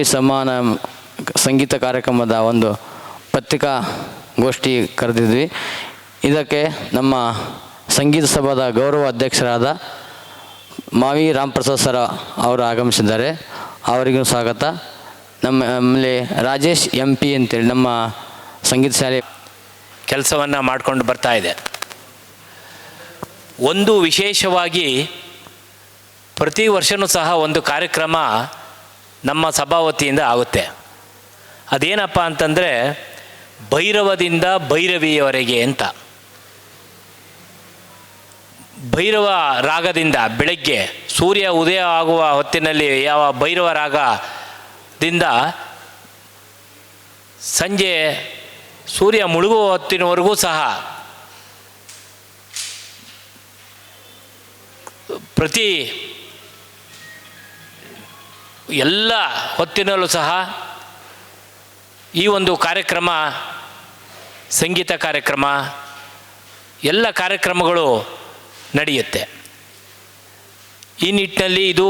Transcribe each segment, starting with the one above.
ಸಮಾನ ಸಂಗೀತ ಕಾರ್ಯಕ್ರಮದ ಒಂದು ಪತ್ರಿಕಾ ಗೋಷ್ಠಿ ಕರೆದಿದ್ವಿ. ಇದಕ್ಕೆ ನಮ್ಮ ಸಂಗೀತ ಸಭಾದ ಗೌರವ ಅಧ್ಯಕ್ಷರಾದ ಮಾವಿ ರಾಮಪ್ರಸಾದ್ ಸರ ಅವರು ಆಗಮಿಸಿದ್ದಾರೆ. ಅವರಿಗೂ ಸ್ವಾಗತ. ನಮ್ಮ ಆಮೇಲೆ ರಾಜೇಶ್ ಎಂ ಪಿ ಅಂತೇಳಿ ನಮ್ಮ ಸಂಗೀತ ಶಾಲೆ ಕೆಲಸವನ್ನು ಮಾಡಿಕೊಂಡು ಬರ್ತಾ ಇದೆ. ಒಂದು ವಿಶೇಷವಾಗಿ ಪ್ರತಿ ವರ್ಷವೂ ಸಹ ಒಂದು ಕಾರ್ಯಕ್ರಮ ನಮ್ಮ ಸಭಾವತಿಯಿಂದ ಆಗುತ್ತೆ. ಅದೇನಪ್ಪ ಅಂತಂದರೆ, ಭೈರವದಿಂದ ಭೈರವಿಯವರೆಗೆ ಅಂತ. ಭೈರವ ರಾಗದಿಂದ ಬೆಳಗ್ಗೆ ಸೂರ್ಯ ಉದಯ ಆಗುವ ಹೊತ್ತಿನಲ್ಲಿ ಯಾವ ಭೈರವ ರಾಗದಿಂದ ಸಂಜೆ ಸೂರ್ಯ ಮುಳುಗುವ ಹೊತ್ತಿನವರೆಗೂ ಸಹ ಪ್ರತಿ ಎಲ್ಲ ಹೊತ್ತಿನಲ್ಲೂ ಸಹ ಈ ಒಂದು ಕಾರ್ಯಕ್ರಮ, ಸಂಗೀತ ಕಾರ್ಯಕ್ರಮ, ಎಲ್ಲ ಕಾರ್ಯಕ್ರಮಗಳು ನಡೆಯುತ್ತೆ. ಈ ನಿಟ್ಟಿನಲ್ಲಿ ಇದು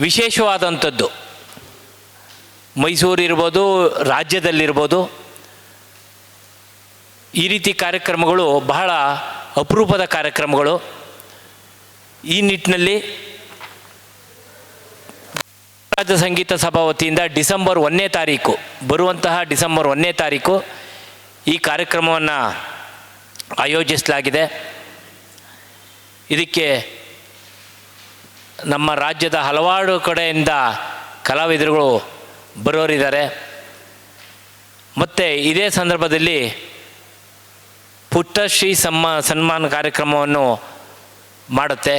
ವಿಶೇಷವಾದಂಥದ್ದು. ಮೈಸೂರು ಇರ್ಬೋದು, ರಾಜ್ಯದಲ್ಲಿರ್ಬೋದು, ಈ ರೀತಿ ಕಾರ್ಯಕ್ರಮಗಳು ಬಹಳ ಅಪರೂಪದ ಕಾರ್ಯಕ್ರಮಗಳು. ಈ ನಿಟ್ಟಿನಲ್ಲಿ ರಾಜ್ಯ ಸಂಗೀತ ಸಭಾ ವತಿಯಿಂದ ಡಿಸೆಂಬರ್ ಒಂದನೇ ತಾರೀಕು, ಬರುವಂತಹ ಡಿಸೆಂಬರ್ ಒಂದನೇ ತಾರೀಕು ಈ ಕಾರ್ಯಕ್ರಮವನ್ನು ಆಯೋಜಿಸಲಾಗಿದೆ. ಇದಕ್ಕೆ ನಮ್ಮ ರಾಜ್ಯದ ಹಲವಾರು ಕಡೆಯಿಂದ ಕಲಾವಿದರುಗಳು ಬರೋರಿದ್ದಾರೆ ಮತ್ತು ಇದೇ ಸಂದರ್ಭದಲ್ಲಿ ಪುಟ್ಟಶ್ರೀ ಸಮ್ಮ ಸನ್ಮಾನ ಕಾರ್ಯಕ್ರಮವನ್ನು ಮಾಡುತ್ತೆ.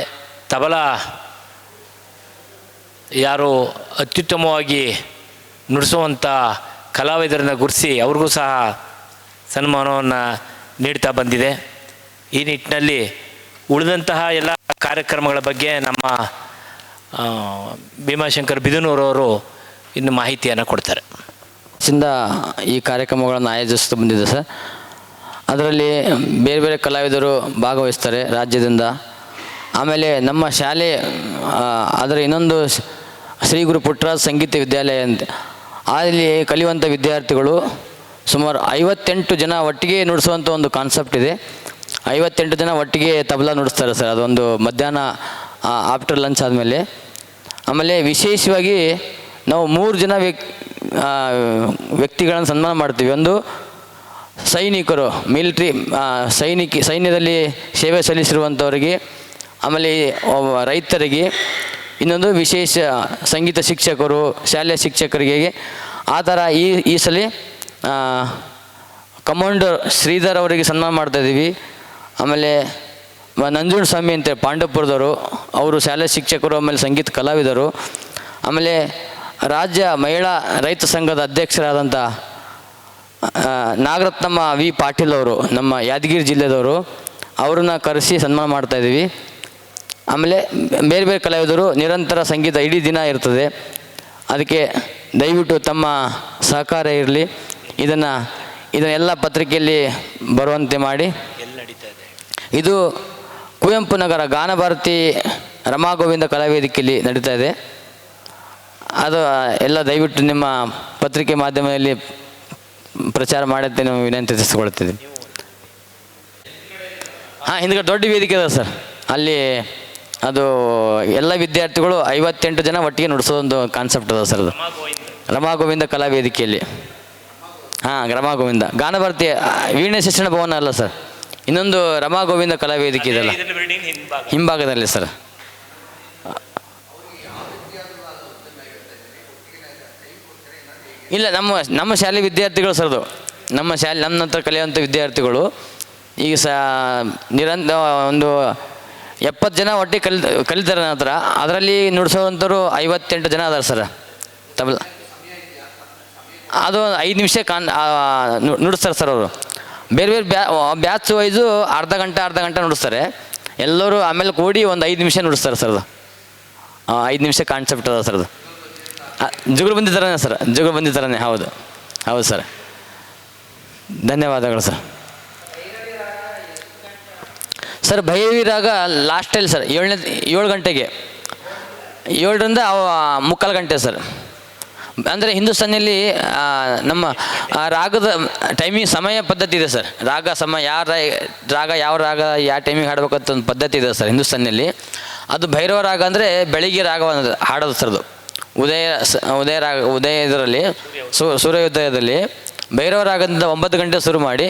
ತಬಲಾ ಯಾರು ಅತ್ಯುತ್ತಮವಾಗಿ ನುಡಿಸುವಂಥ ಕಲಾವಿದರನ್ನ ಗುರುಸಿ ಅವ್ರಿಗೂ ಸಹ ಸನ್ಮಾನವನ್ನು ನೀಡ್ತಾ ಬಂದಿದೆ. ಈ ನಿಟ್ಟಿನಲ್ಲಿ ಉಳಿದಂತಹ ಎಲ್ಲ ಕಾರ್ಯಕ್ರಮಗಳ ಬಗ್ಗೆ ನಮ್ಮ ಭೀಮಶಂಕರ್ ಬಿದನೂರವರು ಇನ್ನು ಮಾಹಿತಿಯನ್ನು ಕೊಡ್ತಾರೆ. ಈ ಕಾರ್ಯಕ್ರಮಗಳನ್ನು ಆಯೋಜಿಸ್ತಾ ಬಂದಿದೆ ಸರ್. ಅದರಲ್ಲಿ ಬೇರೆ ಬೇರೆ ಕಲಾವಿದರು ಭಾಗವಹಿಸ್ತಾರೆ ರಾಜ್ಯದಿಂದ. ಆಮೇಲೆ ನಮ್ಮ ಶಾಲೆ ಅದರ ಇನ್ನೊಂದು ಶ್ರೀ ಗುರು ಸಂಗೀತ ವಿದ್ಯಾಲಯ ಅಂತ. ಅಲ್ಲಿ ಕಲಿಯುವಂಥ ವಿದ್ಯಾರ್ಥಿಗಳು ಸುಮಾರು ಐವತ್ತೆಂಟು ಜನ ಒಟ್ಟಿಗೆ ನುಡಿಸುವಂಥ ಒಂದು ಕಾನ್ಸೆಪ್ಟ್ ಇದೆ. ಐವತ್ತೆಂಟು ಜನ ಒಟ್ಟಿಗೆ ತಬಲಾ ನುಡಿಸ್ತಾರೆ ಸರ್, ಅದೊಂದು ಮಧ್ಯಾಹ್ನ ಆಫ್ಟರ್ ಲಂಚ್ ಆದಮೇಲೆ. ಆಮೇಲೆ ವಿಶೇಷವಾಗಿ ನಾವು ಮೂರು ಜನ ವ್ಯಕ್ ವ್ಯಕ್ತಿಗಳನ್ನು ಸನ್ಮಾನ ಮಾಡ್ತೀವಿ. ಒಂದು ಸೈನಿಕರು ಮಿಲಿಟ್ರಿ ಸೈನಿಕ, ಸೈನ್ಯದಲ್ಲಿ ಸೇವೆ ಸಲ್ಲಿಸಿರುವಂಥವರಿಗೆ ಆಮೇಲೆ ರೈತರಿಗೆ ಇನ್ನೊಂದು ವಿಶೇಷ ಸಂಗೀತ ಶಿಕ್ಷಕರು ಶಾಲೆಯ ಶಿಕ್ಷಕರಿಗೆ ಆ ಥರ ಈ ಈ ಸಲ ಕಮಾಂಡರ್ ಶ್ರೀಧರ್ ಅವರಿಗೆ ಸನ್ಮಾನ ಮಾಡ್ತಾ ಇದ್ದೀವಿ. ಆಮೇಲೆ ನಂಜುಣ ಸ್ವಾಮಿ ಅಂತ ಪಾಂಡವಪುರದವರು, ಅವರು ಶಾಲೆ ಶಿಕ್ಷಕರು, ಆಮೇಲೆ ಸಂಗೀತ ಕಲಾವಿದರು. ಆಮೇಲೆ ರಾಜ್ಯ ಮಹಿಳಾ ರೈತ ಸಂಘದ ಅಧ್ಯಕ್ಷರಾದಂಥ ನಾಗರತ್ನಮ್ಮ ವಿ ಪಾಟೀಲ್ ಅವರು, ನಮ್ಮ ಯಾದಗಿರಿ ಜಿಲ್ಲೆದವರು, ಅವ್ರನ್ನ ಕರೆಸಿ ಸನ್ಮಾನ ಮಾಡ್ತಾ ಇದ್ದೀವಿ. ಆಮೇಲೆ ಬೇರೆ ಬೇರೆ ಕಲಾವಿದರು ನಿರಂತರ ಸಂಗೀತ ಇಡೀ ದಿನ ಇರ್ತದೆ. ಅದಕ್ಕೆ ದಯವಿಟ್ಟು ತಮ್ಮ ಸಹಕಾರ ಇರಲಿ. ಇದನ್ನು ಇದನ್ನೆಲ್ಲ ಪತ್ರಿಕೆಯಲ್ಲಿ ಬರುವಂತೆ ಮಾಡಿ. ಇದು ಕುವೆಂಪು ನಗರ ಗಾನಭಾರತಿ ರಮಾಗೋವಿಂದ ಕಲಾವೇದಿಕೆಯಲ್ಲಿ ನಡೀತಾ ಇದೆ. ಅದು, ಎಲ್ಲ ದಯವಿಟ್ಟು ನಿಮ್ಮ ಪತ್ರಿಕೆ ಮಾಧ್ಯಮದಲ್ಲಿ ಪ್ರಚಾರ ಮಾಡುತ್ತೆ ನಾವು ವಿನಂತಿಸಿಕೊಳ್ತಿದ್ದೀವಿ ಹಾಂ, ಹಿಂದ್ಗಡೆ ದೊಡ್ಡ ವೇದಿಕೆ ಇದೆ ಸರ್. ಅಲ್ಲಿ ಅದು ಎಲ್ಲ ವಿದ್ಯಾರ್ಥಿಗಳು ಐವತ್ತೆಂಟು ಜನ ಒಟ್ಟಿಗೆ ನುಡಿಸೋದೊಂದು ಕಾನ್ಸೆಪ್ಟ್ ಅದ ಸರ್ ಅದು. ರಮಾ ಗೋವಿಂದ ಕಲಾ ವೇದಿಕೆಯಲ್ಲಿ ಹಾಂ ರಮಾ ಗೋವಿಂದ ಗಾನ ಭಾರತಿ ವೀಣೆ ಶಿಕ್ಷಣ ಭವನ ಅಲ್ಲ ಸರ್. ಇನ್ನೊಂದು ರಮಾ ಗೋವಿಂದ ಕಲಾ ವೇದಿಕೆ ಇದೆಲ್ಲ ಹಿಂಭಾಗದಲ್ಲಿ ಸರ್. ಇಲ್ಲ ನಮ್ಮ ನಮ್ಮ ಶಾಲೆ ವಿದ್ಯಾರ್ಥಿಗಳು ಸರ್ ಅದು. ನಮ್ಮ ಶಾಲೆ ನಮ್ಮ ನಂತರ ಕಲಿಯುವಂಥ ವಿದ್ಯಾರ್ಥಿಗಳು ಈಗ ಸ ನಿರಂತರ ಒಂದು ಎಪ್ಪತ್ತು ಜನ ಒಟ್ಟಿಗೆ ಕಲಿ ಕಲಿತಾರೆ ನನ್ನ ಹತ್ರ. ಅದರಲ್ಲಿ ನುಡಿಸೋವಂಥವ್ರು ಐವತ್ತೆಂಟು ಜನ ಅದಾರೆ ಸರ್. ತಬಲ. ಅದು ಐದು ನಿಮಿಷ ಕಾನ್ ನುಡಿಸ್ತಾರೆ ಸರ್ ಅವರು. ಬೇರೆ ಬೇರೆ ಬ್ಯಾ ಬ್ಯಾಚ್ ವೈಸು ಅರ್ಧ ಗಂಟೆ ಅರ್ಧ ಗಂಟೆ ನುಡಿಸ್ತಾರೆ. ಎಲ್ಲರೂ ಆಮೇಲೆ ಕೂಡಿ ಒಂದು ಐದು ನಿಮಿಷ ನುಡಿಸ್ತಾರೆ ಸರ್ ಅದು. ಐದು ನಿಮಿಷ ಕಾನ್ಸೆಪ್ಟ್ ಅದ ಸರ್ ಅದು. ಜುಗುರು ಬಂದಿದ್ದಾರೆ ಸರ್? ಜುಗುರು ಬಂದಿದ್ದಾರೆ ಹೌದು. ಹೌದು ಸರ್. ಧನ್ಯವಾದಗಳು ಸರ್. ಸರ್ ಭೈರವಿ ರಾಗ ಲಾಸ್ಟಲ್ಲಿ ಸರ್, ಏಳನೇ, ಏಳು ಗಂಟೆಗೆ. ಏಳರಿಂದ ಮುಕ್ಕಾಲು ಗಂಟೆ ಸರ್. ಅಂದರೆ ಹಿಂದೂಸ್ತಾನಿಯಲ್ಲಿ ನಮ್ಮ ರಾಗದ ಟೈಮಿಂಗ್ ಸಮಯ ಪದ್ಧತಿ ಇದೆ ಸರ್. ರಾಗ ಸಮಯ, ಯಾವ ರಾಗ ಯಾವ ರಾಗ, ಯಾವ ಟೈಮಿಗೆ ಹಾಡಬೇಕಂತ ಒಂದು ಪದ್ಧತಿ ಇದೆ ಸರ್ ಹಿಂದೂಸ್ತಾನಿಯಲ್ಲಿ. ಅದು ಭೈರವ ರಾಗ ಅಂದರೆ ಬೆಳಿಗ್ಗೆ ರಾಗವನ್ನು ಹಾಡೋದು ಸರ್ ಅದು. ಉದಯ ಉದಯ ರಾಗ, ಉದಯ ಇದರಲ್ಲಿ ಸೂರ್ಯೋದಯದಲ್ಲಿ ಭೈರವ ರಾಗದಿಂದ ಒಂಬತ್ತು ಗಂಟೆ ಶುರು ಮಾಡಿ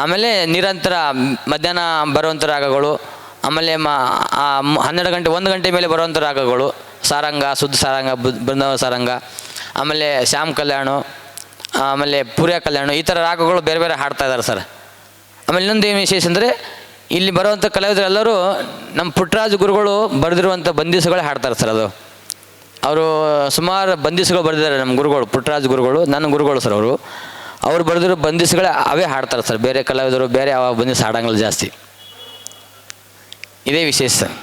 ಆಮೇಲೆ ನಿರಂತರ ಮಧ್ಯಾಹ್ನ ಬರುವಂಥ ರಾಗಗಳು, ಆಮೇಲೆ ಮ ಹನ್ನೆರಡು ಗಂಟೆ, ಒಂದು ಗಂಟೆ ಮೇಲೆ ಬರುವಂಥ ರಾಗಗಳು, ಸಾರಂಗ, ಶುದ್ಧ ಸಾರಂಗ ಬೃಂದಾವ ಸಾರಂಗ, ಆಮೇಲೆ ಶ್ಯಾಮ್ ಕಲ್ಯಾಣ, ಆಮೇಲೆ ಪೂರ್ಯ ಕಲ್ಯಾಣ, ಈ ಥರ ರಾಗಗಳು ಬೇರೆ ಬೇರೆ ಹಾಡ್ತಾ ಇದ್ದಾರೆ ಸರ್. ಆಮೇಲೆ ಇನ್ನೊಂದು ಏನು ವಿಶೇಷ ಅಂದರೆ, ಇಲ್ಲಿ ಬರುವಂಥ ಕಲಾವಿದರೆಲ್ಲರೂ ನಮ್ಮ ಪುಟ್ಟರಾಜ ಗುರುಗಳು ಬರೆದಿರುವಂಥ ಬಂದಿಸುಗಳೇ ಹಾಡ್ತಾರೆ ಸರ್ ಅದು. ಅವರು ಸುಮಾರು ಬಂದಿಸುಗಳು ಬರೆದಿದ್ದಾರೆ ನಮ್ಮ ಗುರುಗಳು ಪುಟ್ಟರಾಜ ಗುರುಗಳು, ನನ್ನ ಗುರುಗಳು ಸರ್ ಅವರು. ಅವ್ರು ಬರೆದಿರೋ ಬಂದಿಸ್ಗಳೇ ಅವೇ ಹಾಡ್ತಾರೆ ಸರ್. ಬೇರೆ ಕಲಾವಿದರು ಬೇರೆ ಯಾವ ಬಂದಿಸ್ ಹಾಡಂಗಿಲ್ಲ ಜಾಸ್ತಿ. ಇದೇ ವಿಶೇಷ. ಸರ್